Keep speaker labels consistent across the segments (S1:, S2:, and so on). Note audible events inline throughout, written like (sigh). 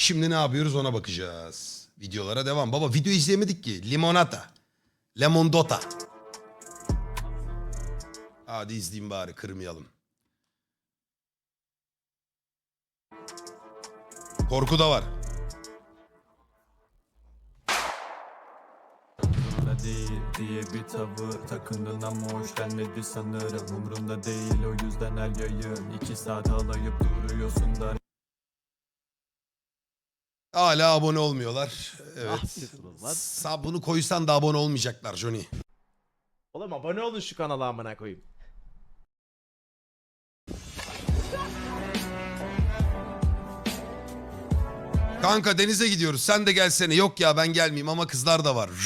S1: Şimdi ne yapıyoruz ona bakacağız. Videolara devam. Baba video izleyemedik ki. Limonata. Lemondota. Hadi izleyeyim bari kırmayalım. Korku da var.
S2: Değil diye bir tavır takındın ama hoşlanmadı sanırım Umrunda değil o yüzden her yayın iki saat alayıp duruyorsun da
S1: Hala abone olmuyorlar. Evet.
S3: yapıyorsunuz lan?
S1: Sa bunu koysan da abone olmayacaklar Johnny.
S3: Oğlum abone olun şu kanala amına koyayım.
S1: Kanka denize gidiyoruz. Sen de gelsene. Yok ya ben gelmeyeyim ama kızlar da var. (laughs)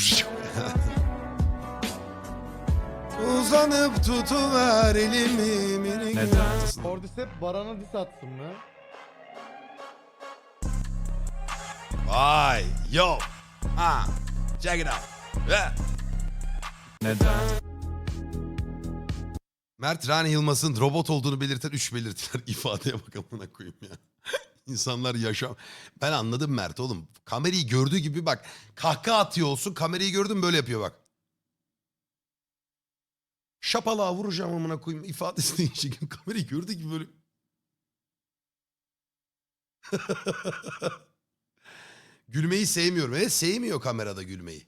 S1: Uzanıp tutuver elimi.
S2: Neden?
S4: Cordyceps Baran'a diss atsın mı?
S1: Vay. Yo. Ha. Check it out. Ve.
S2: neden?
S1: Mert Rani Yılmaz'ın robot olduğunu belirten 3 belirtiler (laughs) ifadeye bak amına koyayım ya. (laughs) İnsanlar yaşam. Ben anladım Mert oğlum. Kamerayı gördüğü gibi bak. Kahkaha atıyor olsun. Kamerayı gördüm böyle yapıyor bak. Şapalığa vuracağım amına koyayım ifadesi (laughs) değişik. Kamerayı gördüğü gibi böyle. Gülmeyi sevmiyorum. Evet sevmiyor kamerada gülmeyi.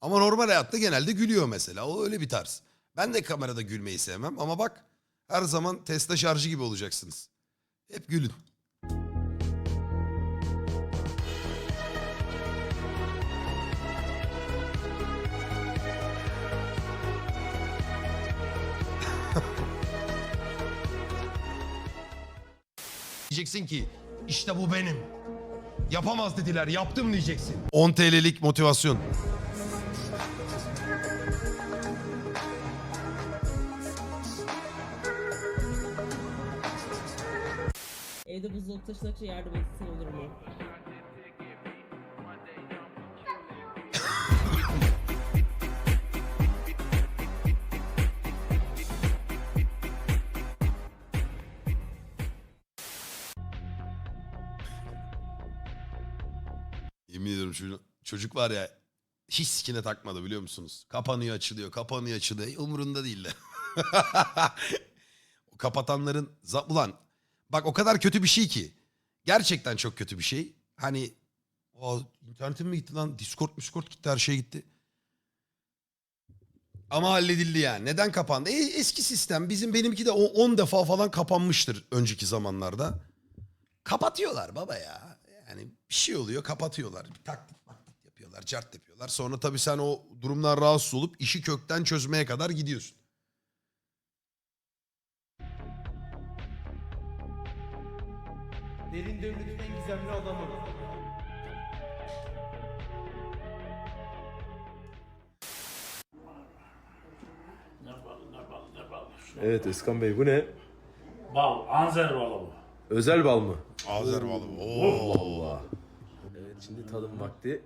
S1: Ama normal hayatta genelde gülüyor mesela. O öyle bir tarz. Ben de kamerada gülmeyi sevmem ama bak her zaman Tesla şarjı gibi olacaksınız. Hep gülün. (laughs) Diyeceksin ki işte bu benim. Yapamaz dediler yaptım diyeceksin. 10 TL'lik motivasyon.
S5: Evde buzdolabı taşınakça yardım etsin olur mu?
S1: Çocuk, var ya hiç sikine takmadı biliyor musunuz? Kapanıyor açılıyor, kapanıyor açılıyor. Umurunda değil de. (laughs) kapatanların... Ulan bak o kadar kötü bir şey ki. Gerçekten çok kötü bir şey. Hani o internetim mi gitti lan? Discord, Discord gitti her şey gitti. Ama halledildi yani. Neden kapandı? E, eski sistem. Bizim benimki de o 10 defa falan kapanmıştır önceki zamanlarda. Kapatıyorlar baba ya. Yani bir şey oluyor kapatıyorlar. Bir maklit yapıyorlar. Cart yapıyorlar. Sonra tabii sen o durumdan rahatsız olup işi kökten çözmeye kadar gidiyorsun.
S4: Derin devletin en gizemli adamı.
S6: Evet Eskan Bey bu ne?
S7: Bal, Anzer balı bu.
S6: Özel bal mı?
S1: Azerbalı. Oo.
S6: Allah. Evet şimdi tadım vakti.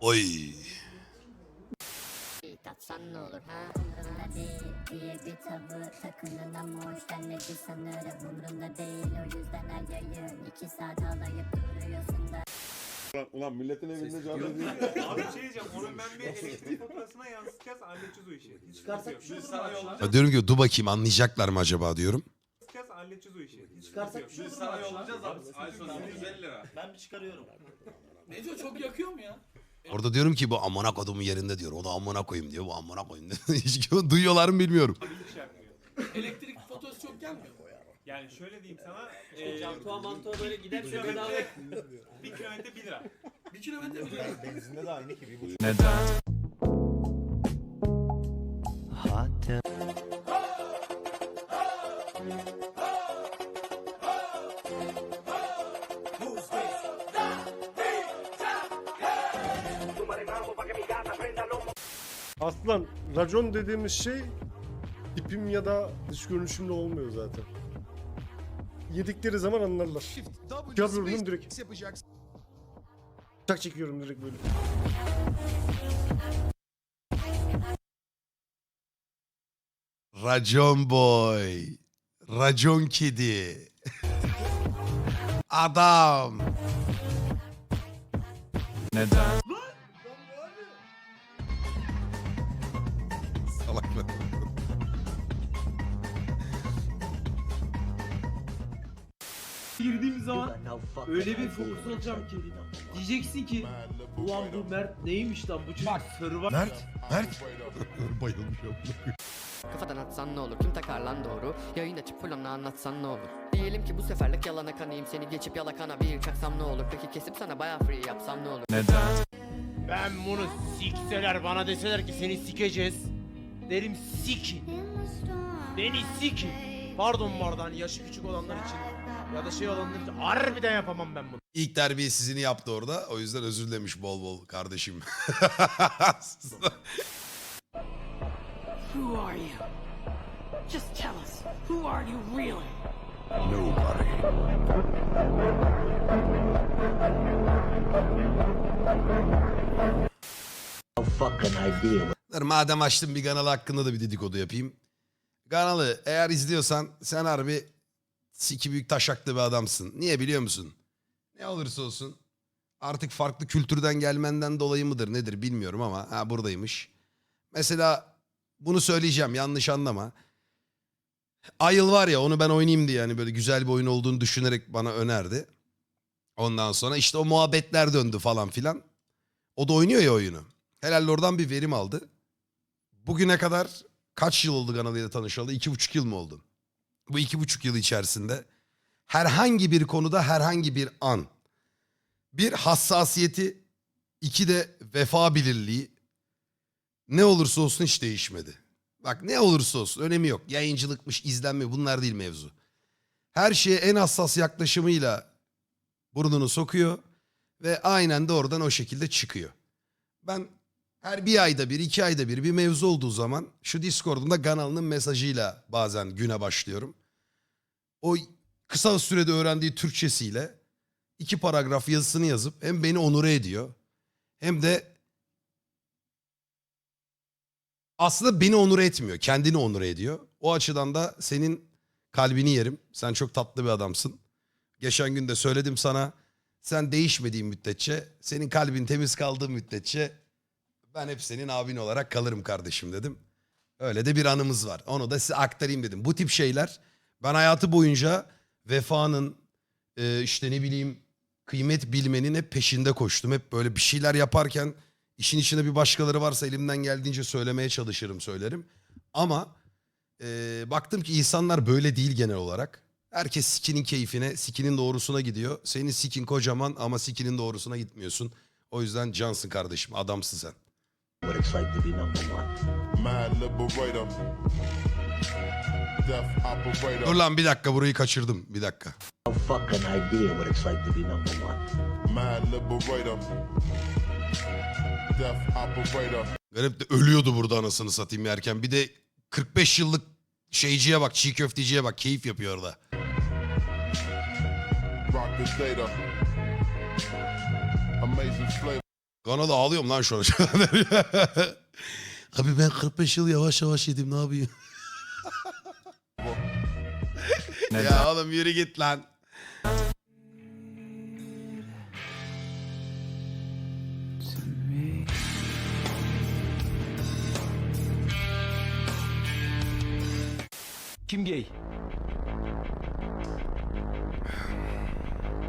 S1: Oy.
S8: Tatsan ne olur ha değil diye bir tavır Takındın ama hoşlanmadı sanırım Umrumda değil o yüzden her yayın iki saat alayıp duruyorsun da
S9: Ulan milletin evinde canlı değil.
S10: Abi şey diyeceğim. Onun ben bir elektrik faturasına yansıtacağız. Halledeceğiz o işi. Hiç Çıkarsak
S4: şey
S10: bir sana yollayacağız.
S1: Ya diyorum ki dur bakayım anlayacaklar mı acaba diyorum.
S10: Halledeceğiz o işi. Hiç Çıkarsak bir sana yollayacağız abi. Ay sonra 150 lira.
S7: Ben bir çıkarıyorum.
S10: Ne diyor çok yakıyor mu ya?
S1: Orada diyorum ki bu amına kodumun yerinde diyor. O da amına koyayım diyor. Bu amına koyayım diyor. (laughs) Hiç duyuyorlar mı bilmiyorum.
S10: Hiç.
S7: Elektrik faturası çok gelmiyor.
S10: Yani şöyle diyeyim sana.
S5: E, Cantuğa mantuğa böyle gider
S10: bir
S5: şöyle bedava. (laughs)
S10: kilometre, bir kilometre 1 lira.
S7: Bir kilometre mi?
S4: Benzinde de aynı ki bir buçuk.
S2: Neden?
S9: Aslan racon dediğimiz şey tipim ya da dış görünüşümle olmuyor zaten. Yedikleri zaman anlarlar. Yapıyorum direkt.
S1: yapacaksın.
S9: Bıçak çekiyorum direkt böyle.
S1: Racon boy. Racon kedi. (laughs) Adam.
S2: Neden?
S10: Zaman öyle bir fokus olacağım ki. Diyeceksin ki ulan bu Mert neymiş lan bu çocuk sarı var.
S1: Mert. Mert. (laughs) Bayılmış
S11: Kafadan atsan ne olur kim takar lan doğru Yayın açıp full onu anlatsan ne olur Diyelim ki bu seferlik yalana kanayım Seni geçip yalakana bir çaksam ne olur Peki kesip sana baya free yapsam ne olur
S2: Neden?
S3: Ben bunu sikseler bana deseler ki seni sikeceğiz. Derim sikin. Beni sikin. Pardon bu arada hani yaşı küçük olanlar için ya da şey olanlar için harbiden yapamam ben bunu.
S1: İlk terbiyesizliğini yaptı orada. O yüzden özür dilemiş bol bol kardeşim. (laughs)
S7: Who are you? Just tell us. Who are you really?
S1: Dur, Madem açtım bir kanalı hakkında da bir dedikodu yapayım. Kanalı eğer izliyorsan sen harbi siki büyük taşaklı bir adamsın. Niye biliyor musun? Ne olursa olsun artık farklı kültürden gelmenden dolayı mıdır nedir bilmiyorum ama ha buradaymış. Mesela bunu söyleyeceğim yanlış anlama. Ayıl var ya onu ben oynayayım diye yani böyle güzel bir oyun olduğunu düşünerek bana önerdi. Ondan sonra işte o muhabbetler döndü falan filan. O da oynuyor ya oyunu. Herhalde oradan bir verim aldı. Bugüne kadar kaç yıl oldu kanalıyla tanışalı? İki buçuk yıl mı oldu? Bu iki buçuk yıl içerisinde herhangi bir konuda herhangi bir an bir hassasiyeti iki de vefa bilirliği ne olursa olsun hiç değişmedi. Bak ne olursa olsun önemi yok. Yayıncılıkmış, izlenme bunlar değil mevzu. Her şeye en hassas yaklaşımıyla burnunu sokuyor ve aynen de oradan o şekilde çıkıyor. Ben her bir ayda bir, iki ayda bir bir mevzu olduğu zaman şu Discord'umda kanalının mesajıyla bazen güne başlıyorum. O kısa sürede öğrendiği Türkçesiyle iki paragraf yazısını yazıp hem beni onure ediyor hem de aslında beni onure etmiyor. Kendini onure ediyor. O açıdan da senin kalbini yerim. Sen çok tatlı bir adamsın. Geçen gün de söyledim sana. Sen değişmediğin müddetçe, senin kalbin temiz kaldığı müddetçe ben hep senin abin olarak kalırım kardeşim dedim. Öyle de bir anımız var. Onu da size aktarayım dedim. Bu tip şeyler ben hayatı boyunca vefanın e, işte ne bileyim kıymet bilmenin hep peşinde koştum. Hep böyle bir şeyler yaparken işin içinde bir başkaları varsa elimden geldiğince söylemeye çalışırım söylerim. Ama e, baktım ki insanlar böyle değil genel olarak. Herkes sikinin keyfine, sikinin doğrusuna gidiyor. Senin sikin kocaman ama sikinin doğrusuna gitmiyorsun. O yüzden cansın kardeşim, adamsın sen.
S7: Mad liberator. Death operator.
S1: Dur lan bir dakika burayı kaçırdım. Bir dakika.
S7: Mad liberator. Death operator.
S1: Garip de ölüyordu burada anasını satayım yerken. Bir de 45 yıllık şeyciye bak, çiğ köfteciye bak. Keyif yapıyor orada.
S7: Rock the data. Amazing flavor.
S1: Kanada ağlıyorum lan şu an. (laughs) Abi ben 45 yıl yavaş yavaş yedim ne yapayım? (laughs) Ya oğlum yürü git lan.
S3: Kim gay?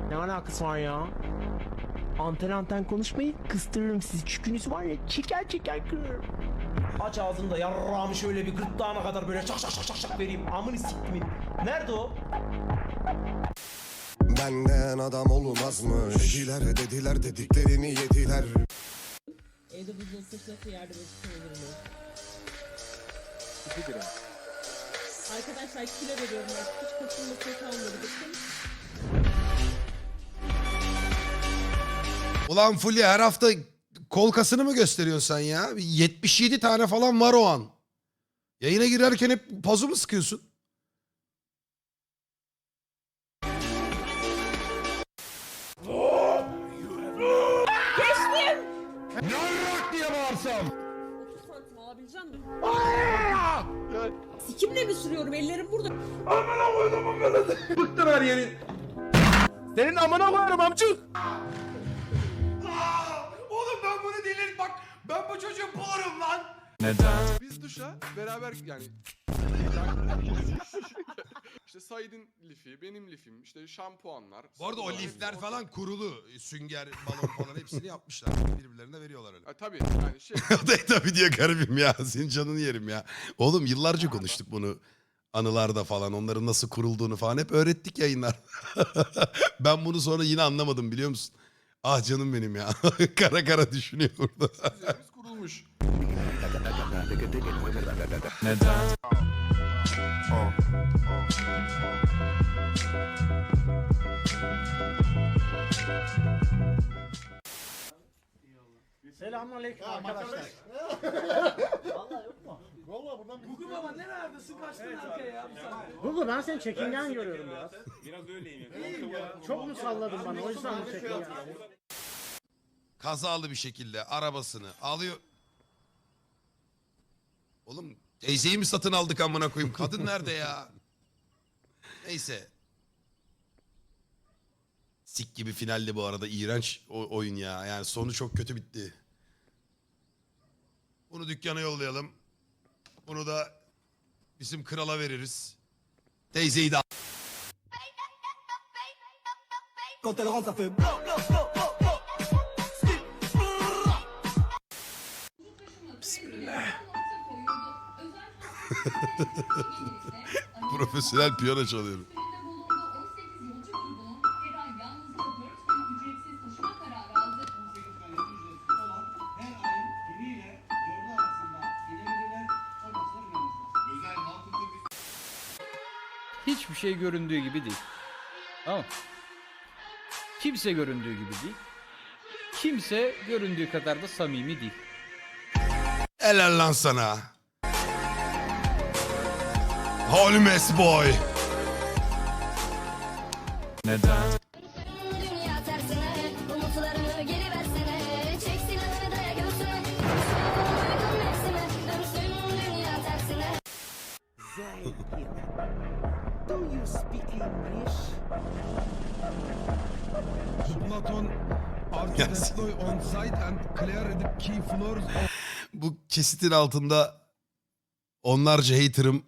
S3: Ne alakası var ya? Anten anten konuşmayın kıstırırım sizi çükünüz var ya çeker çeker kırarım. Aç ağzını da yarrağımı şöyle bir gırtlağına kadar böyle şak şak şak şak şak vereyim amını siktimin. Nerede o?
S9: Benden adam olmazmış. Dediler dediler dediklerini yediler.
S5: Evde buzdolabı taşınırsa yardım etsin olur mu? Arkadaşlar kilo veriyorum artık. Hiç katılmasına kalmadı. Bakın.
S1: Ulan Fulya her hafta kol kasını mı gösteriyorsun sen ya? 77 tane falan var o an. Yayına girerken hep pazu mu sıkıyorsun?
S5: Otuz santim alabilecek misin? Sikimle mi sürüyorum? Ellerim burada.
S3: Senin amına koyarım amcık.
S1: Ben bu çocuğu bulurum lan.
S2: Neden?
S12: Biz duşa beraber yani (laughs) işte Said'in lifi, benim lifim, işte şampuanlar.
S1: Bu arada o
S12: sabunlar,
S1: lifler
S12: hepsi
S1: falan kurulu. Sünger, balon falan hepsini yapmışlar. Birbirlerine veriyorlar öyle.
S12: Ha, tabii yani şey (laughs)
S1: o da tabii diyor garibim ya. Senin canını yerim ya. Oğlum yıllarca konuştuk bunu. Anılarda falan onların nasıl kurulduğunu falan hep öğrettik yayınlar. (laughs) ben bunu sonra yine anlamadım biliyor musun? Ah canım benim ya. (laughs) kara kara düşünüyor burada.
S12: kurulmuş.
S2: Neden?
S10: Selamünaleyküm arkadaşlar.
S7: Gugu baba neredesin kaçtın arkaya ya?
S10: Gugu ben seni çekingen görüyorum biraz. Biraz öyleyim. Çok mu salladın bana o yüzden mi çekingen?
S1: Kazalı bir şekilde arabasını alıyor. Oğlum teyzeyi mi satın aldık amına koyayım? Kadın nerede ya? Neyse. Sik gibi finalde bu arada iğrenç o- oyun ya. Yani sonu çok kötü bitti. Bunu dükkana yollayalım. Bunu da bizim krala veririz. Teyzeyi de (laughs) profesyonel piyano çalıyorum.
S10: Şey göründüğü gibi değil. Tamam. Kimse göründüğü gibi değil. Kimse göründüğü kadar da samimi değil.
S1: Helal lan sana. Holmes boy.
S2: Neden?
S1: Bu kesitin altında onlarca haterım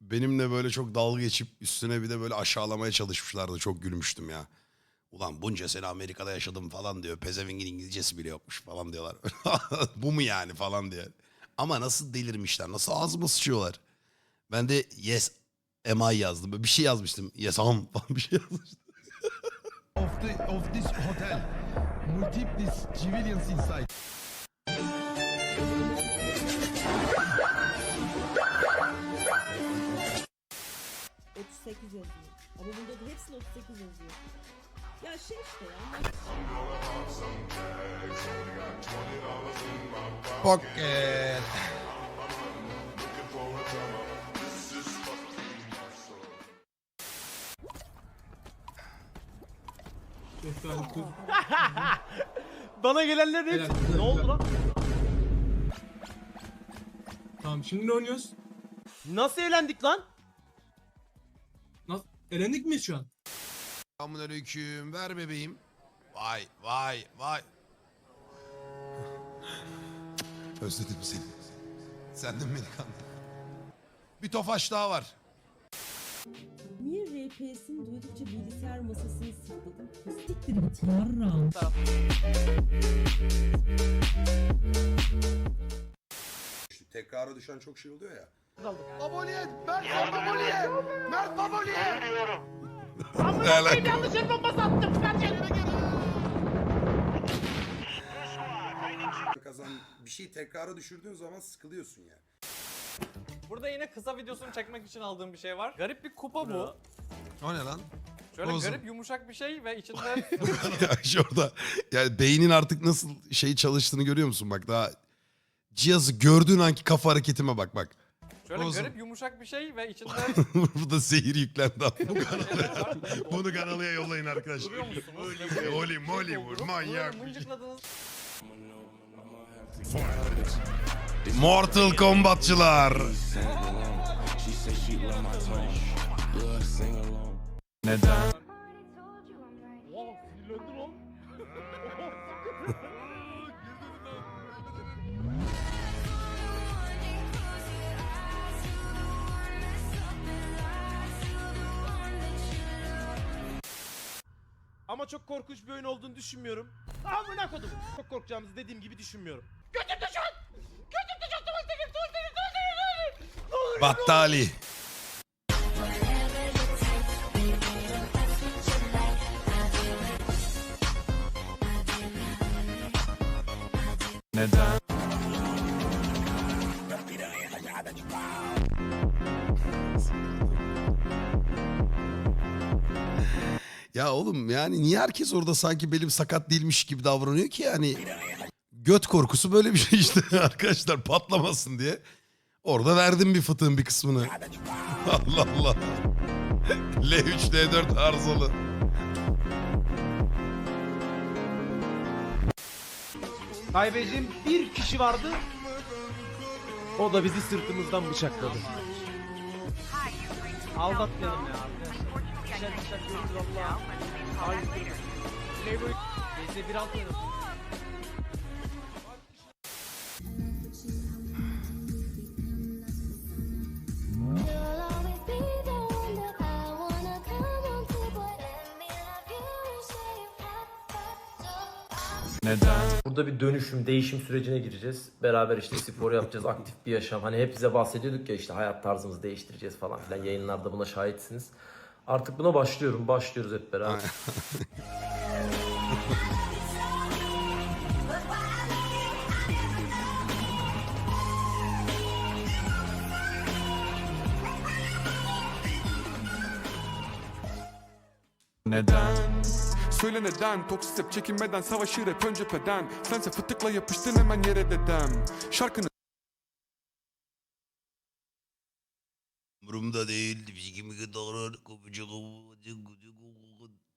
S1: benimle böyle çok dalga geçip üstüne bir de böyle aşağılamaya çalışmışlardı. Çok gülmüştüm ya. Ulan bunca sene Amerika'da yaşadım falan diyor. Pezevengin İngilizcesi bile yokmuş falan diyorlar. (laughs) Bu mu yani falan diye. Ama nasıl delirmişler. Nasıl ağzıma sıçıyorlar. Ben de yes am I yazdım. Böyle bir şey yazmıştım. Yes am (laughs) falan bir şey yazmıştım. Of, the, of this hotel. Multiple civilians inside.
S5: Hı. 38 yazıyor. Ama bunda da hepsinde 38 yazıyor. Ya şey işte ya.
S1: Pocket.
S3: Bana gelenlerin hepsi. Ne oldu lan?
S10: Tamam şimdi ne oynuyoruz?
S3: Nasıl eğlendik lan?
S10: Nasıl? Elendik miyiz şu an?
S1: Selamünaleyküm. Ver bebeğim. Vay vay vay. (laughs) Özledim seni. Sen de mi beni kandırdın? Bir tofaş daha var.
S5: Niye RP'sini duydukça bilgisayar masasını sırtladım? Siktir git yarram.
S1: Tekrara düşen çok şey oluyor ya.
S3: Baboliye! Mert Baboliye! Mert Baboliye!
S1: Ne alaka?
S3: Yanlış el bombası attım. Mert elime geliyor.
S1: Kazan bir şeyi tekrara düşürdüğün zaman sıkılıyorsun yani.
S10: Burada yine kısa videosunu çekmek için aldığım bir şey var. Garip bir kupa bu.
S1: O ne lan?
S10: Şöyle
S1: Olsun.
S10: garip yumuşak bir şey ve içinde (laughs)
S1: ya şurada yani beynin artık nasıl şey çalıştığını görüyor musun bak daha cihazı gördüğün anki kafa hareketime bak bak.
S10: şöyle
S1: Olsun.
S10: garip yumuşak bir şey ve içinde (laughs)
S1: Burada zehir yüklendi. Bu
S10: var.
S1: Bunu (laughs) kanalıya yollayın arkadaşlar.
S10: Duruyor musunuz?
S1: Oli moli vur manyak. Mortal Kombatçılar.
S2: Neden? Oha sinirlendi.
S3: Ama çok korkunç bir oyun olduğunu düşünmüyorum. Amına kodum. Çok korkacağımızı dediğim gibi düşünmüyorum. Götüm düşün. Götüm düşün. Tuvalete gir.
S1: Battali.
S2: Neden?
S1: Ya oğlum yani niye herkes orada sanki benim sakat değilmiş gibi davranıyor ki yani? Göt korkusu böyle bir şey işte (laughs) arkadaşlar patlamasın diye. Orada verdim bir fıtığın bir kısmını. (laughs) Allah Allah. L3 L4 arızalı.
S3: Kaybedeceğim bir kişi vardı. O da bizi sırtımızdan bıçakladı. Aldatmayalım ya arkadaşlar. Güzel güzel görürüz valla. Gece bir alt oynasın.
S6: Burada bir dönüşüm, değişim sürecine gireceğiz. Beraber işte spor yapacağız, aktif bir yaşam. Hani hep bize bahsediyorduk ya işte hayat tarzımızı değiştireceğiz falan filan. Yayınlarda buna şahitsiniz. Artık buna başlıyorum, başlıyoruz hep beraber.
S2: Neden?
S12: Söyle neden Toksik hep çekinmeden Savaşır hep ön cepheden Sense fıtıkla yapıştın hemen yere dedem Şarkını
S1: Umurumda değil. Kopucu kopucu kopucu kopucu.